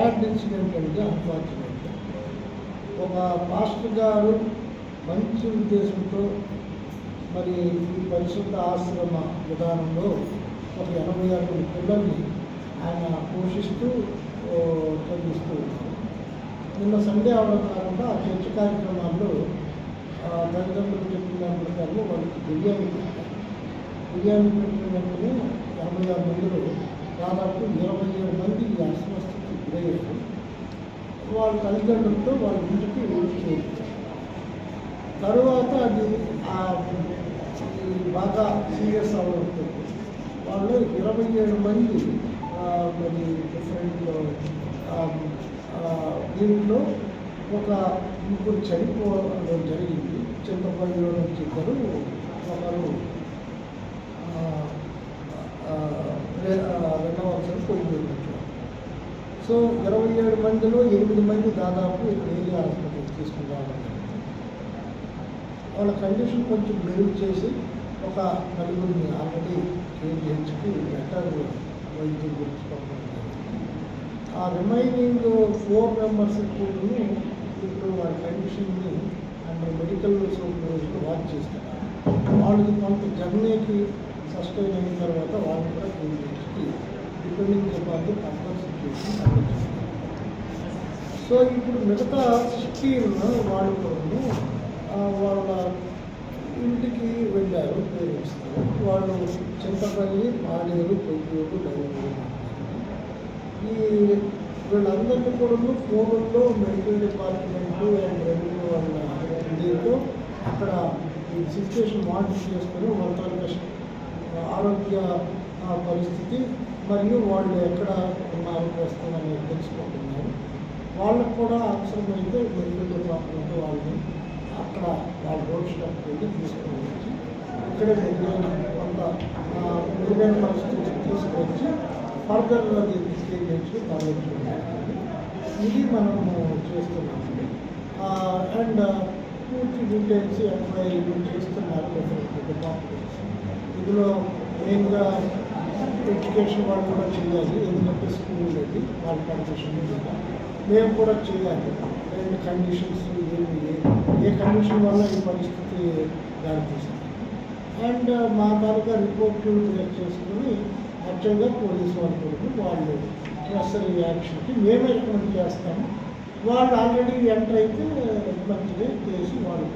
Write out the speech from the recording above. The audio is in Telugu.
సాడ్ ఇన్సిడెంట్ అంటే అన్ఫార్చునేట్ ఒక మాస్టర్ గారు మంచి ఉద్దేశంతో మరి ఈ పరిశుద్ధ ఆశ్రమ విధానంలో ఒక ఎనభై ఆరు పిల్లల్ని ఆయన పోషిస్తూ చదివిస్తూ ఉన్నారు. నిన్న సండే అవడం కాకుండా ఆ చర్చ కార్యక్రమాల్లో తల్లిదండ్రులు చెప్పిన ప్రకారం వాళ్ళకి బిర్యానీ పెట్టారు. బిర్యానీ పెట్టిన వెంటనే ఎనభై ఆరు మందిలో దాదాపు ఇరవై ఏడు మంది ఈ అస్వస్థతకి గురయ్యారు. వాళ్ళ తల్లిదండ్రులతో వాళ్ళ ఇంటికి చేరుతారు తరువాత అది బాగా సీరియస్ అవ్వడంతో వాళ్ళు ఇరవై ఏడు మంది మరి డిఫరెంట్ దీంట్లో ఒక ముగ్గురు చనిపోవడం జరిగింది. చింతపల్లిలో నుంచి ఇద్దరు ఒకరు ఆ, ఆ, రె- ఆ, రెండవ అవసరం సో ఇరవై ఏడు మందిలో ఎనిమిది మంది దాదాపు ఏరియా హాస్పిటల్ తీసుకురావడం వాళ్ళ కండిషన్ కొంచెం మెరుగు చేసి ఒక నలుగురిని ఆల్రెడీ కేజీహెచ్కి బెటర్ వైద్యం గురించి ఆ రిమైనింగ్ ఫోర్ మెంబర్స్ కూడా ఇప్పుడు వాళ్ళ కండిషన్ని అండ్ మెడికల్ సూపర్వైజర్ వాచ్ చేస్తున్నారు. వాళ్ళకి కొంత జర్నీకి సస్టైన్ అయిన తర్వాత వాళ్ళు కూడా కేజీహెచ్కి electronic department personal situation so ఇప్పుడు మిగతా సిక్స్టీన్ వాళ్ళు వాళ్ళ ఇంటికి వెళ్ళారు పేరెంట్స్ వాళ్ళు చింతపల్లి పాడేరు పొయ్యూరు డైరీ ఈ వీళ్ళందరినీ కూడా ఫోన్లో మెడికల్ డిపార్ట్మెంట్ అండ్ రెవెన్యూ వాళ్ళ దీంతో అక్కడ ఈ సిచ్యువేషన్ మానిటర్ చేసుకొని వాళ్ళ ఆరోగ్య ఆ, పరిస్థితి మరియు వాళ్ళు ఎక్కడ ఉన్నారు ప్రస్తుతం అనేది తెలుసుకుంటున్నారు. వాళ్ళకు కూడా అవసరమైతే మెడికల్ డిపార్ట్మెంట్ వాళ్ళని అక్కడ వాళ్ళ రోడ్ స్టాప్ వెళ్ళి తీసుకొని వచ్చి ఇక్కడే మెరుగైన కొంత మెరుగైన పరిస్థితి తీసుకొచ్చి ఫర్దర్ దీన్ని స్టేజ్ తరలించుకుంటాం ఇది మనము చేస్తున్నామండి. అండ్ పూర్తి డీటెయిల్స్ ఎంక్వైరీ చేస్తున్నారు డిపార్ట్మెంట్స్. ఇందులో మెయిన్గా ఎడ్యుకేషన్ వాళ్ళు కూడా చేయాలి. ఎందుకంటే స్కూల్ అది వాళ్ళ పర్మిషన్ కూడా మేము కూడా చేయాలి. రెండు కండిషన్స్ ఏమి ఏ- కండిషన్ వల్ల ఈ పరిస్థితి దారితీస్తుంది అండ్ మా తాలూకా రిపోర్ట్లు క్లియర్ చేసుకుని యాక్చువల్గా పోలీస్ వాళ్ళు కూడా వాళ్ళు నెసరీ యాక్షన్కి మేమే రికమెండ్ చేస్తాము. వాళ్ళు ఆల్రెడీ ఎంటర్ అయితే మంచిదే చేసి వాళ్ళు